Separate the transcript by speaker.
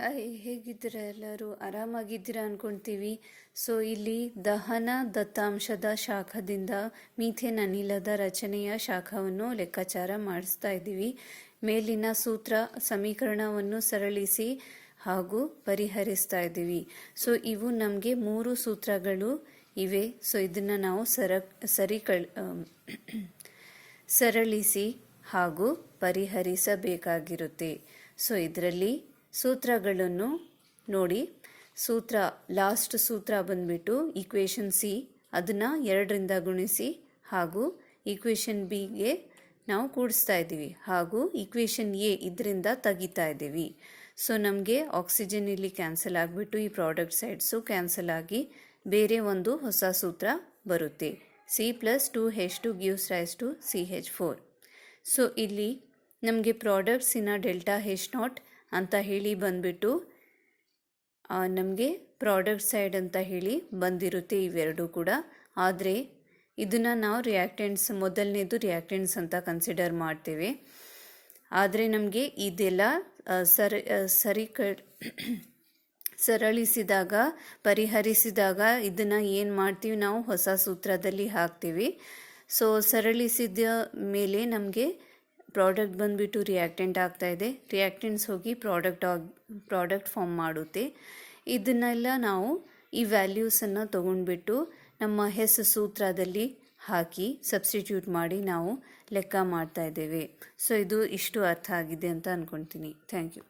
Speaker 1: Hi ಹೇಗಿದ್ದೀರಾ ಎಲ್ಲರೂ? ಆರಾಮಾಗಿದ್ದೀರಾ ಅನ್ಕೊಳ್ತೀವಿ so ಇಲ್ಲಿ ದಹನ ದತ್ತಾಂಶದ ಶಾಖದಿಂದ ಮೀಥೇನ್ ಅನಿಲದ ರಚನೆಯ ಶಾಖವನ್ನು ಲೆಕ್ಕಾಚಾರ ಮಾಡಿಸ್ತಾ ಇದ್ದೀವಿ. ಮೇಲಿನ ಸೂತ್ರ ಸಮೀಕರಣವನ್ನು ಸರಳಿಸಿ ಹಾಗೂ ಪರಿಹರಿಸ್ತಾ ಇದ್ದೀವಿ. ಸೊ ಇವು ನಮಗೆ ಮೂರು ಸೂತ್ರಗಳು ಇವೆ. ಸೊ ಇದನ್ನು ನಾವು ಸರ, ಸರಿ ಕಳ್ ಸರಳಿಸಿ ಹಾಗೂ ಪರಿಹರಿಸಬೇಕಾಗಿರುತ್ತೆ. ಸೊ ಇದರಲ್ಲಿ ಸೂತ್ರಗಳನ್ನು ನೋಡಿ. ಸೂತ್ರ ಲಾಸ್ಟ್ ಸೂತ್ರ ಬಂದ್ಬಿಟ್ಟು ಈಕ್ವೇಷನ್ ಸಿ ಅದನ್ನು ಎರಡರಿಂದ ಗುಣಿಸಿ ಹಾಗೂ ಈಕ್ವೇಷನ್ ಬಿಗೆ ನಾವು ಕೂಡಿಸ್ತಾ ಇದ್ದೀವಿ ಹಾಗೂ ಈಕ್ವೇಷನ್ ಎ ಇದರಿಂದ ತೆಗಿತಾ ಇದ್ದೀವಿ. ಸೊ ನಮಗೆ ಆಕ್ಸಿಜನ್ ಇಲ್ಲಿ ಕ್ಯಾನ್ಸಲ್ ಆಗಿಬಿಟ್ಟು ಈ ಪ್ರಾಡಕ್ಟ್ ಸೈಡ್ಸು ಕ್ಯಾನ್ಸಲ್ ಆಗಿ ಬೇರೆ ಒಂದು ಹೊಸ ಸೂತ್ರ ಬರುತ್ತೆ. C plus two H two gives rise to C H four so ಇಲ್ಲಿ ನಮಗೆ ಪ್ರಾಡಕ್ಟ್ಸಿನ ಡೆಲ್ಟಾ ಹೆಚ್ ನಾಟ್ ಅಂತ ಹೇಳಿ ಬಂದ್ಬಿಟ್ಟು ನಮಗೆ ಪ್ರಾಡಕ್ಟ್ ಸೈಡ್ ಅಂತ ಹೇಳಿ ಬಂದಿರುತ್ತೆ ಇವೆರಡೂ ಕೂಡ. ಆದರೆ ಇದನ್ನು ನಾವು ರಿಯಾಕ್ಟೆಂಟ್ಸ್ ಮೊದಲನೇದು ರಿಯಾಕ್ಟೆಂಟ್ಸ್ ಅಂತ ಕನ್ಸಿಡರ್ ಮಾಡ್ತೇವೆ. ಆದರೆ ನಮಗೆ ಇದೆಲ್ಲ ಸರಿ ಸರಿ ಕ, ಸರಳಿಸಿದಾಗ, ಪರಿಹರಿಸಿದಾಗ ಇದನ್ನು ಏನು ಮಾಡ್ತೀವಿ ನಾವು ಹೊಸ ಸೂತ್ರದಲ್ಲಿ ಹಾಕ್ತೀವಿ. ಸೊ ಸರಳಿಸಿದ ಮೇಲೆ ನಮಗೆ ಪ್ರಾಡಕ್ಟ್ ಬಂದುಬಿಟ್ಟು ರಿಯಾಕ್ಟೆಂಟ್ ಆಗ್ತಾ ಇದೆ. ರಿಯಾಕ್ಟೆಂಟ್ಸ್ ಹೋಗಿ ಪ್ರಾಡಕ್ಟ್ ಆಗಿ, ಪ್ರಾಡಕ್ಟ್ ಫಾರ್ಮ್ ಮಾಡುತ್ತೆ. ಇದನ್ನೆಲ್ಲ ನಾವು ಈ ವ್ಯಾಲ್ಯೂಸನ್ನು ತೊಗೊಂಡ್ಬಿಟ್ಟು ನಮ್ಮ ಹೆಸ್ ಸೂತ್ರದಲ್ಲಿ ಹಾಕಿ ಸಬ್ಸ್ಟಿಟ್ಯೂಟ್ ಮಾಡಿ ನಾವು ಲೆಕ್ಕ ಮಾಡ್ತಾ ಇದ್ದೇವೆ. ಸೊ, ಇದು ಇಷ್ಟು ಅರ್ಥ ಆಗಿದೆ ಅಂತ ಅಂದ್ಕೊಳ್ತೀನಿ ಥ್ಯಾಂಕ್ ಯು.